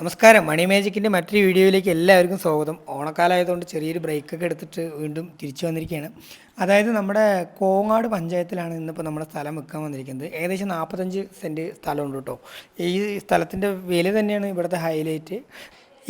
നമസ്കാരം. മണി മാജിക്കിന്റെ മറ്റൊരു വീഡിയോയിലേക്ക് എല്ലാവർക്കും സ്വാഗതം. ഓണക്കാലമായതുകൊണ്ട് ചെറിയൊരു ബ്രേക്കൊക്കെ എടുത്തിട്ട് വീണ്ടും തിരിച്ചു വന്നിരിക്കുകയാണ്. അതായത് നമ്മുടെ കോങ്ങാട് പഞ്ചായത്തിലാണ് ഇന്നിപ്പോൾ നമ്മുടെ സ്ഥലം വെക്കാൻ വന്നിരിക്കുന്നത്. ഏകദേശം നാൽപ്പത്തഞ്ച് സെന്റ് സ്ഥലമുണ്ട് കേട്ടോ. ഈ സ്ഥലത്തിന്റെ വില തന്നെയാണ് ഇവിടുത്തെ ഹൈലൈറ്റ്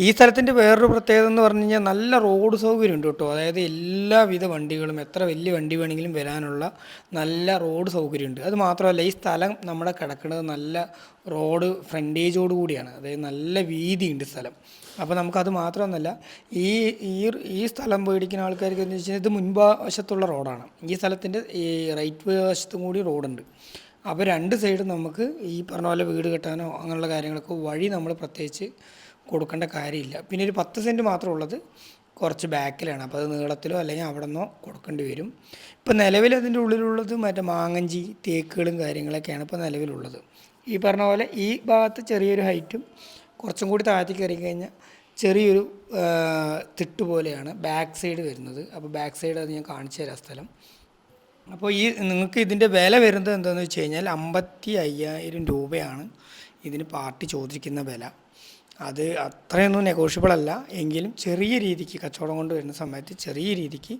ഈ സ്ഥലത്തിന്റെ വേറൊരു പ്രത്യേകത എന്ന് പറഞ്ഞു കഴിഞ്ഞാൽ നല്ല റോഡ് സൗകര്യം ഉണ്ട് കേട്ടോ. അതായത് എല്ലാവിധ വണ്ടികളും എത്ര വലിയ വണ്ടി വേണമെങ്കിലും വരാനുള്ള നല്ല റോഡ് സൗകര്യമുണ്ട്. അത് മാത്രമല്ല ഈ സ്ഥലം നമ്മുടെ കിടക്കുന്നത് നല്ല റോഡ് ഫ്രണ്ടേജോട് കൂടിയാണ്. അതായത് നല്ല വീതിയുണ്ട് സ്ഥലം. അപ്പോൾ നമുക്കത് മാത്രമൊന്നുമല്ല ഈ ഈ ഈ സ്ഥലം മേടിക്കുന്ന ആൾക്കാർക്ക് എന്ന് വെച്ചാൽ ഇത് മുൻവശത്തുള്ള റോഡാണ്. ഈ സ്ഥലത്തിന്റെ ഈ റൈറ്റ് വശത്തും കൂടി റോഡുണ്ട്. അപ്പോൾ രണ്ട് സൈഡും നമുക്ക് ഈ പറഞ്ഞ പോലെ വീട് കെട്ടാനോ അങ്ങനെയുള്ള കാര്യങ്ങളൊക്കെ വഴി നമ്മൾ പ്രത്യേകിച്ച് കൊടുക്കേണ്ട കാര്യമില്ല. പിന്നെ ഒരു പത്ത് സെന്റ് മാത്രം ഉള്ളത് കുറച്ച് ബാക്കിലാണ്. അപ്പോൾ അത് നീളത്തിലോ അല്ലെങ്കിൽ അവിടെ നിന്നോ കൊടുക്കേണ്ടി വരും. ഇപ്പോൾ നിലവിൽ അതിന്റെ ഉള്ളിലുള്ളത് മറ്റേ മാങ്ങഞ്ചി തേക്കുകളും കാര്യങ്ങളൊക്കെയാണ് ഇപ്പോൾ നിലവിലുള്ളത്. ഈ പറഞ്ഞ പോലെ ഈ ഭാഗത്ത് ചെറിയൊരു ഹൈറ്റും കുറച്ചും കൂടി താഴത്തേക്ക് കയറി കഴിഞ്ഞാൽ ചെറിയൊരു തിട്ട് പോലെയാണ് ബാക്ക് സൈഡ് വരുന്നത്. അപ്പോൾ ബാക്ക് സൈഡ് അത് ഞാൻ കാണിച്ചു തരാം സ്ഥലം. അപ്പോൾ ഈ നിങ്ങൾക്ക് ഇതിന്റെ വില വരുന്നത് എന്താണെന്ന് വെച്ച് കഴിഞ്ഞാൽ അമ്പത്തി അയ്യായിരം രൂപയാണ് ഇതിന് പാർട്ടി ചോദിക്കുന്ന വില. അത് അത്രയൊന്നും നെഗോഷ്യബിൾ അല്ല. എങ്കിലും ചെറിയ രീതിക്ക് കച്ചവടം കൊണ്ട് വരുന്ന സമയത്ത് ചെറിയ രീതിക്ക്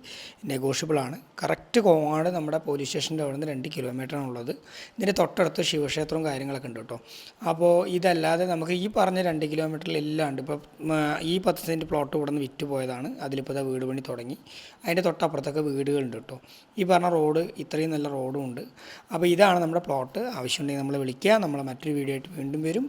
നെഗോഷ്യബിളാണ് കറക്റ്റ് കോങ്ങാട് നമ്മുടെ പോലീസ് സ്റ്റേഷന്റെ അവിടെ നിന്ന് രണ്ട് കിലോമീറ്ററാണുള്ളത് ഇതിന്റെ തൊട്ടടുത്ത് ശിവക്ഷേത്രവും കാര്യങ്ങളൊക്കെ ഉണ്ട് കേട്ടോ. അപ്പോൾ ഇതല്ലാതെ നമുക്ക് ഈ പറഞ്ഞ രണ്ട് കിലോമീറ്ററിൽ എല്ലാം ഉണ്ട് ഇപ്പോൾ ഈ പത്ത് സെന്റ് പ്ലോട്ട് ഇവിടെ നിന്ന് വിറ്റ് പോയതാണ്. അതിലിപ്പോൾ ഇതാ വീട് പണി തുടങ്ങി. അതിന്റെ തൊട്ടപ്പുറത്തൊക്കെ വീടുകളുണ്ട് കേട്ടോ. ഈ പറഞ്ഞ റോഡ് ഇത്രയും നല്ല റോഡും ഉണ്ട്. അപ്പോൾ ഇതാണ് നമ്മുടെ പ്ലോട്ട് ആവശ്യമുണ്ടെങ്കിൽ നമ്മൾ വിളിക്കുക. നമ്മൾ മറ്റൊരു വീഡിയോ ആയിട്ട് വീണ്ടും വരും.